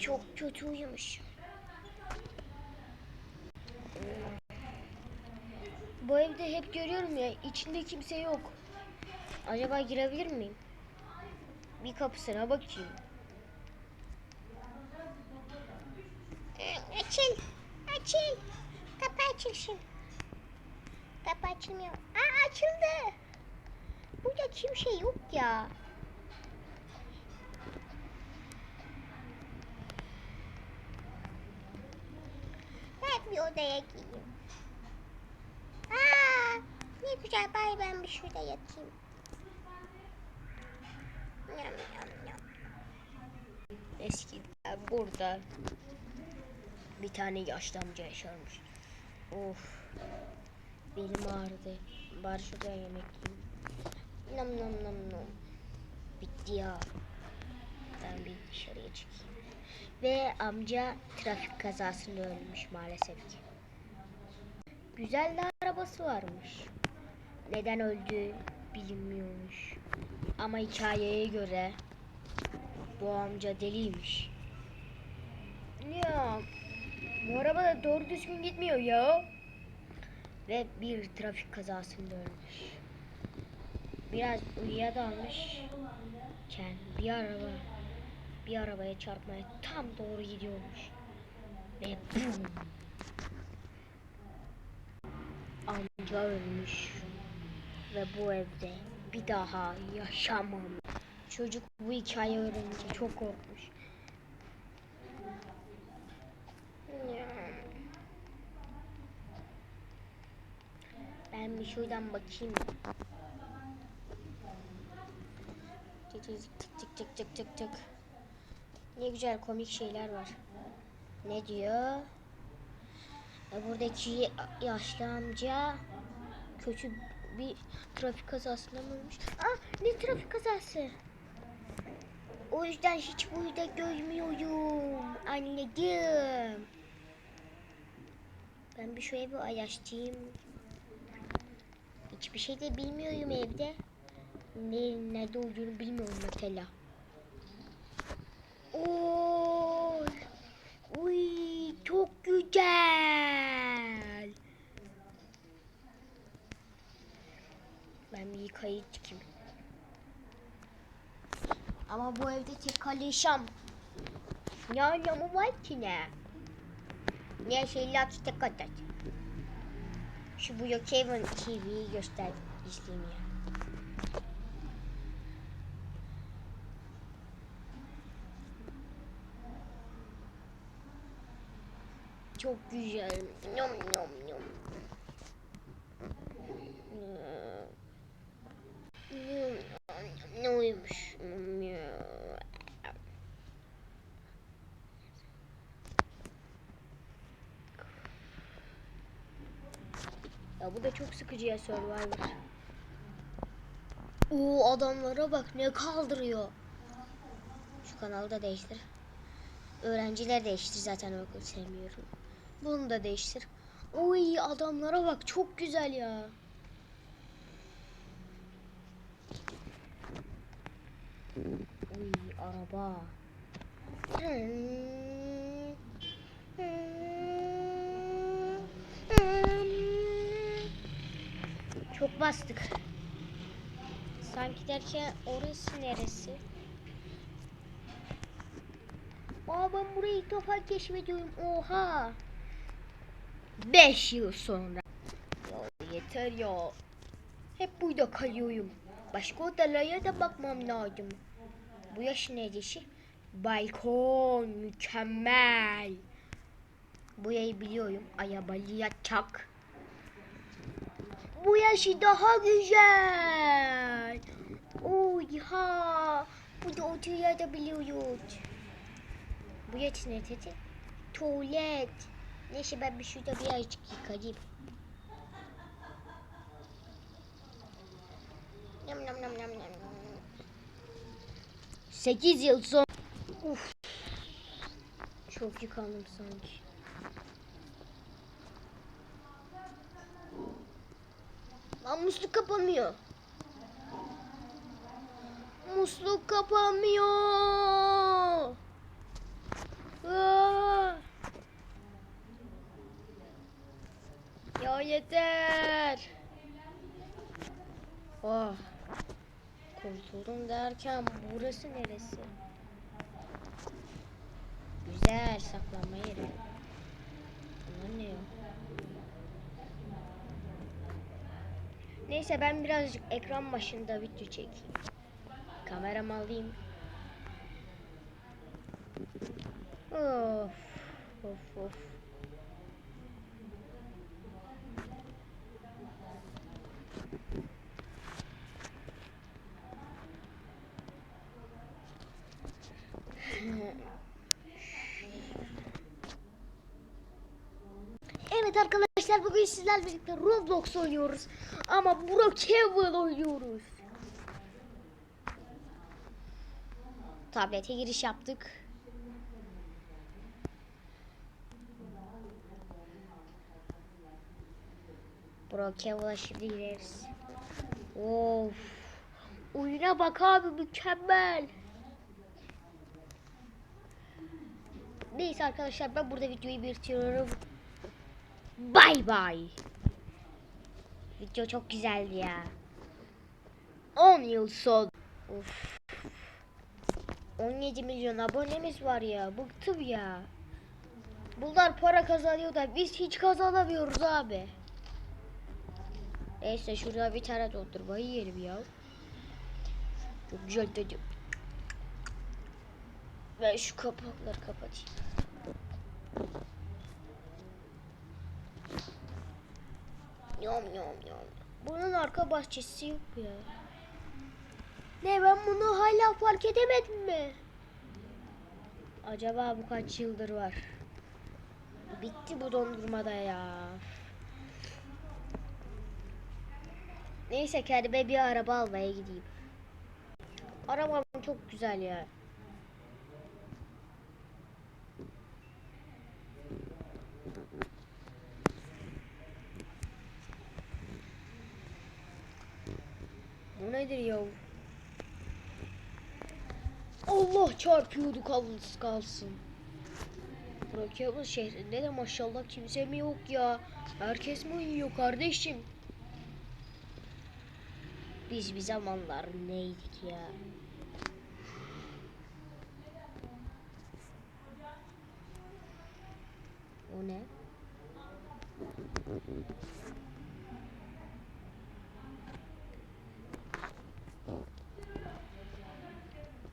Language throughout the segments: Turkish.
Çok kötü uyumuş. Bu evde hep görüyorum ya içinde kimse yok. Acaba girebilir miyim? Bir kapısına bakayım. Açıl. Açıl. Kapı açılsın. Kapı açılmıyor. Aa açıldı. Burada kimse yok ya. Bir odaya gireyim. Aa, ne güzel bari ben bir şurada yatayım. Yam yam yam. Eskiden burada bir tane yaşlı amca yaşarmış. Of. Belim ağrıdı. Bari şurada yemek yiyeyim. Nam nam nam nam. Bitti ya. Ben bir dışarıya çıkayım. Ve amca trafik kazasında ölmüş maalesef ki. Güzel de arabası varmış. Neden öldü bilinmiyormuş. Ama hikayeye göre bu amca deliymiş. Ya bu araba da doğru düzgün gitmiyor ya. Ve bir trafik kazasında ölmüş. Biraz uyuyadalmış. Ken bir araba bir arabaya çarpmaya tam doğru gidiyormuş. Ve bum! Amca ölmüş. Ve bu evde bir daha yaşamam. Çocuk bu hikaye öğrenince çok korkmuş. Ben bir şuradan bakayım. Tık tık tık tık tık tık. Ne güzel komik şeyler var. Ne diyor? E, Buradaki yaşlı amca kötü bir trafik kazasında mı ölmüş? Aa ne trafik kazası? O yüzden hiç burada görmüyorum. Anladım. Ben bir şu evi ayaştayım. Hiçbir şey de bilmiyorum evde. Ne, nerede olduğunu bilmiyorum mesela. Oy, uy, çok güzel. Ben bir yıkayıp çıkayım. Ama bu evde tek kalışam. Ne anlamı var ki ne? Ne şeyler tek atat. Şu bu Brookhaven TV'yi göster izleyeyim ya. Çok güzel. Yum yum. Yum, Ne uyumuş? Ya bu da çok sıkıcı ya Survivor. Oo adamlara bak ne kaldırıyor. Şu kanalı da değiştir. Öğrenciler değiştir zaten okul sevmiyorum. Bunu da değiştir. Oy adamlara bak çok güzel ya. Oy araba. Çok bastık. Sanki derken orası neresi? Aa ben burayı ilk defa keşfediyorum. Oha. 5 yıl sonra. Yeter ya. Hep burada kalıyorum. Başka odalara da bakmam lazım. Bu yaş ne dişi? Balkon mükemmel. Bu yayı biliyorum. Ayabalı yatacak. Bu yaşı daha güzel. Oha. Bu da oturuyor biliyoruz. Bu yaş ne dedi? Tuvalet. Neyse ben bir şurada bir azıcık yıkayayım. Nam nam nam nam nam nam. 8 yıl sonra. Uf. Çok yıkandım sanki. Lan musluk kapanmıyor. Musluk kapanmıyor. Ya yeter. Oh. Kurtuldum derken burası neresi? Güzel saklanma yeri. Bunlar ne ya? Neyse ben birazcık ekran başında video çekeyim. Kameramı alayım. Of. Of of. Evet arkadaşlar bugün sizlerle birlikte Roblox oynuyoruz. Ama Brookhaven oynuyoruz. Tablete giriş yaptık. Brookhaven'a şimdi gireriz. Of. Oyuna bak abi mükemmel. Neyse arkadaşlar ben burada videoyu bitiriyorum. Bay bay. Video çok güzeldi ya. 10 yıl son. Of. 17 milyon abonemiz var ya. Bıktım ya. Bunlar para kazanıyor da biz hiç kazanamıyoruz abi. Neyse şurada bir tane dondurmayı yiyelim ya. Çok güzel dedi. Ben şu kapakları kapatayım. Yom yom yom. Bunun arka bahçesi yok ya. Ne ben bunu hala fark edemedim mi? Acaba bu kaç yıldır var? Bitti bu dondurmada ya. Neyse kendime bir araba almaya gideyim. Arabam çok güzel ya. Bu nedir ya? Allah çarpıyorduk az kalsın. Brookhaven şehrinde de maşallah kimse mi yok ya? Herkes mi uyuyor kardeşim? Biz bir zamanlar neydik ya? O ne?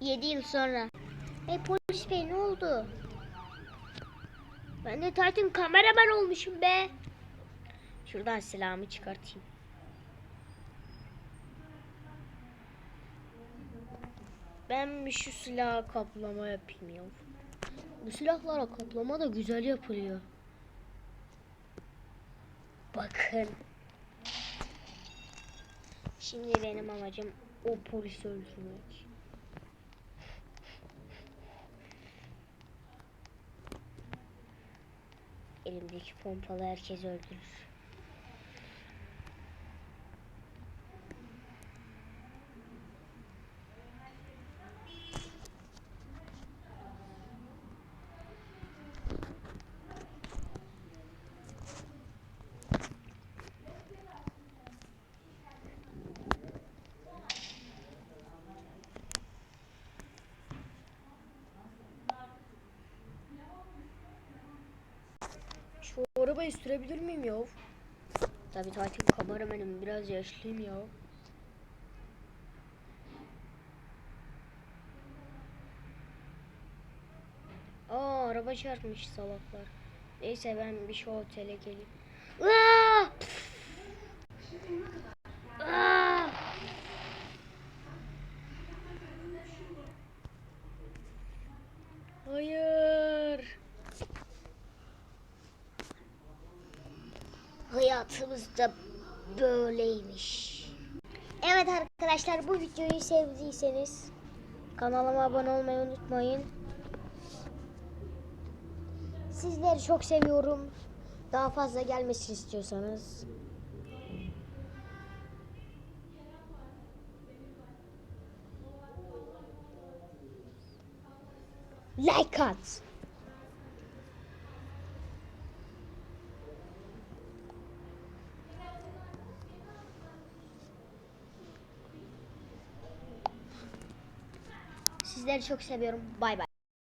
Yedi yıl sonra. Hey polis bey ne oldu? Ben de Titan kameraman olmuşum be. Şuradan silahımı çıkartayım. Ben şu silaha kaplama yapayım ya. Bu silahlara kaplama da güzel yapılıyor. Bakın. Şimdi benim amacım o polisi öldürmek. Elimdeki pompalı herkes öldürür. Şu arabayı sürebilir miyim ya? Tabii Titan kameramenim biraz yaşlıyım ya. Aa araba çarpmış salaklar. Neyse ben bir şu otele geleyim. Aa! Aa! Hayır. Hayatımız da böyleymiş. Evet arkadaşlar bu videoyu sevdiyseniz kanalıma abone olmayı unutmayın. Sizleri çok seviyorum. Daha fazla gelmesini istiyorsanız like at. Sizleri çok seviyorum. Bay bay.